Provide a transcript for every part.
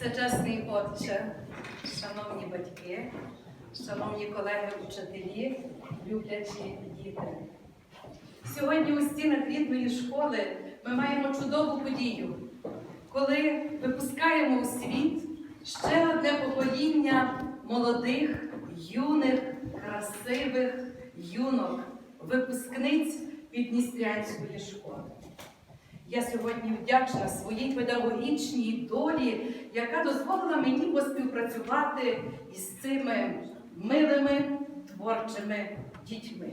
Всечесний Отче, шановні батьки, шановні колеги-учителі, люблячі діти. Сьогодні у стінах рідної школи ми маємо чудову подію, коли випускаємо у світ ще одне покоління молодих, юних, красивих юнок, випускниць Підністрянської школи. Я сьогодні вдячна своїй педагогічній долі, яка дозволила мені поспівпрацювати із цими милими творчими дітьми.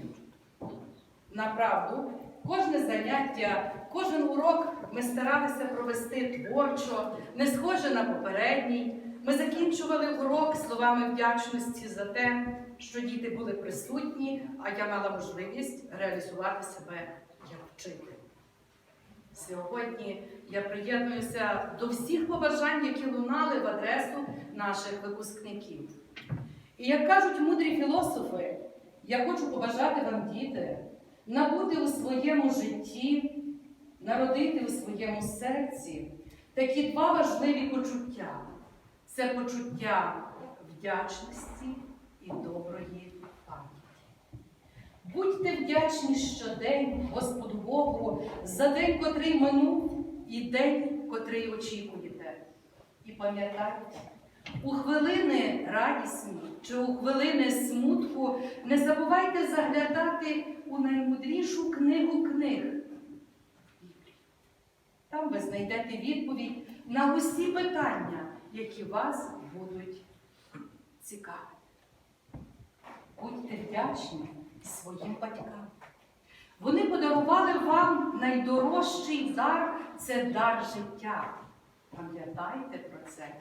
Направду, кожне заняття, кожен урок ми старалися провести творчо, не схоже на попередній. Ми закінчували урок словами вдячності за те, що діти були присутні, а я мала можливість реалізувати себе як вчитель. Сьогодні я приєднуюся до всіх побажань, які лунали в адресу наших випускників. І як кажуть мудрі філософи, я хочу побажати вам, діти, набути у своєму житті, народити у своєму серці такі два важливі почуття це почуття вдячності і доброї. Будьте вдячні щодень Господу Богу за день, котрий минув, і день, котрий очікуєте. І пам'ятайте, у хвилини радісні чи у хвилини смутку не забувайте заглядати у наймудрішу книгу книг. Там ви знайдете відповідь на усі питання, які вас будуть цікавити. Будьте вдячні своїм батькам. Вони подарували вам найдорожчий дар це дар життя. Пам'ятайте про це.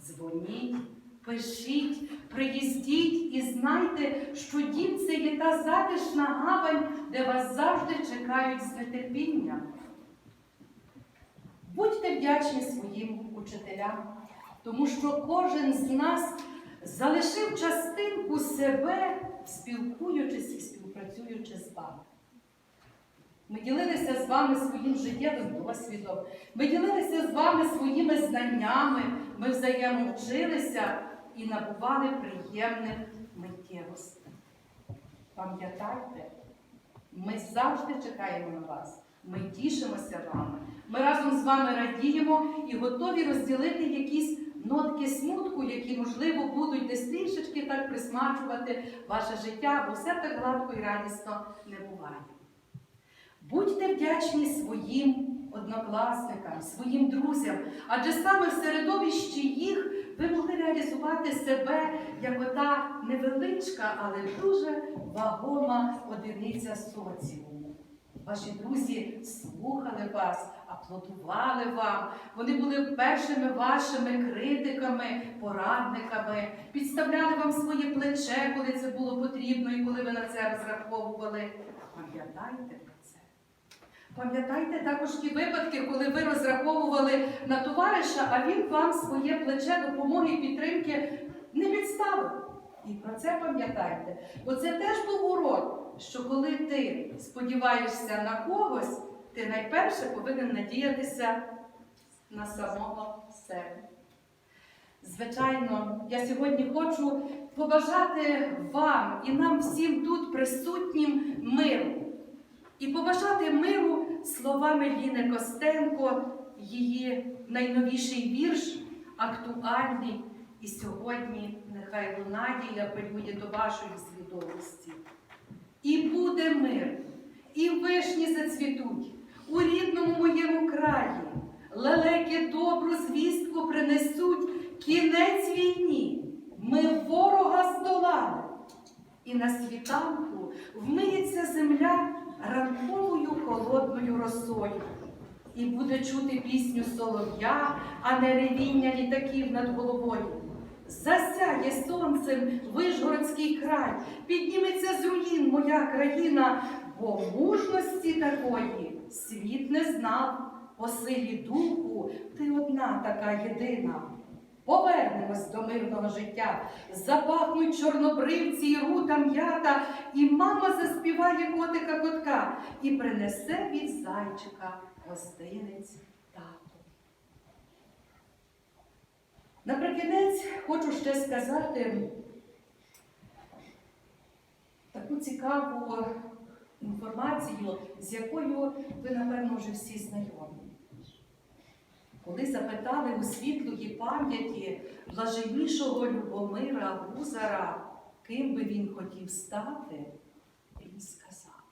Дзвоніть, пишіть, приїздіть і знайте, що дім це є та затишна гавань, де вас завжди чекають з нетерпінням. Будьте вдячні своїм учителям, тому що кожен з нас залишив частинку себе, спілкуючись і співпрацюючи з вами. Ми ділилися з вами своїм життєвим досвідом, ми ділилися з вами своїми знаннями, ми взаємовчилися і набували приємних миттєвостей. Пам'ятайте, ми завжди чекаємо на вас, ми тішимося вами, ми разом з вами радіємо і готові розділити якісь нотки смутку, які, можливо, будуть десь трішечки так присмачувати ваше життя, бо все так гладко і радісно не буває. Будьте вдячні своїм однокласникам, своїм друзям, адже саме в середовищі їх ви могли реалізувати себе як ота невеличка, але дуже вагома одиниця соціуму. Ваші друзі слухали вас, аплодували вам. Вони були першими вашими критиками, порадниками, підставляли вам своє плече, коли це було потрібно і коли ви на це розраховували. Пам'ятайте про це. Пам'ятайте також ті випадки, коли ви розраховували на товариша, а він вам своє плече допомоги і підтримки не підставив. І про це пам'ятайте. Бо це теж був урок, що коли ти сподіваєшся на когось, ти найперше повинен надіятися на самого себе. Звичайно, я сьогодні хочу побажати вам і нам всім тут присутнім миру. І побажати миру словами Ліни Костенко, її найновіший вірш, актуальний. І сьогодні нехай лунає і апелює до вашої свідомості. І буде мир, і вишні зацвітуть у рідному моєму краї. Лелеки добру звістку принесуть кінець війні. Ми ворога здолали. І на світанку вмиється земля ранковою холодною росою. І буде чути пісню солов'я, а не ревіння літаків над головою. Засяє сонцем Вишгородський край, підніметься з руїн моя країна, бо мужності такої світ не знав, по силі духу ти одна така єдина. Повернемось до мирного життя, запахнуть чорнобривці і рута м'ята, і мама заспіває котика котка і принесе від зайчика гостинець Наприкінець хочу ще сказати таку цікаву інформацію, з якою ви, напевно, вже всі знайомі. Коли запитали у світлої пам'яті блаженнішого Любомира Гузара, ким би він хотів стати, він сказав,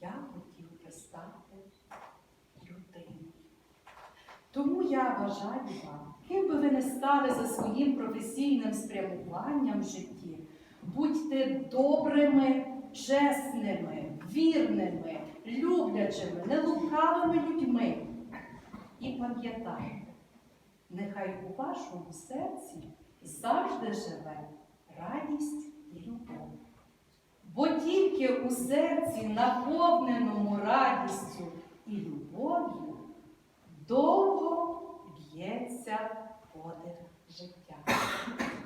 я хотів би стати людиною. Тому я бажаю вам, ким би ви не стали за своїм професійним спрямуванням в житті, будьте добрими, чесними, вірними, люблячими, нелукавими людьми. І пам'ятайте, нехай у вашому серці завжди живе радість і любов. Бо тільки у серці, наповненому радістю і любов'ю, довго б'ється подих життя.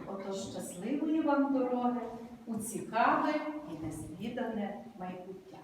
Отож щасливої вам дороги у цікаве і неслідане майбуття.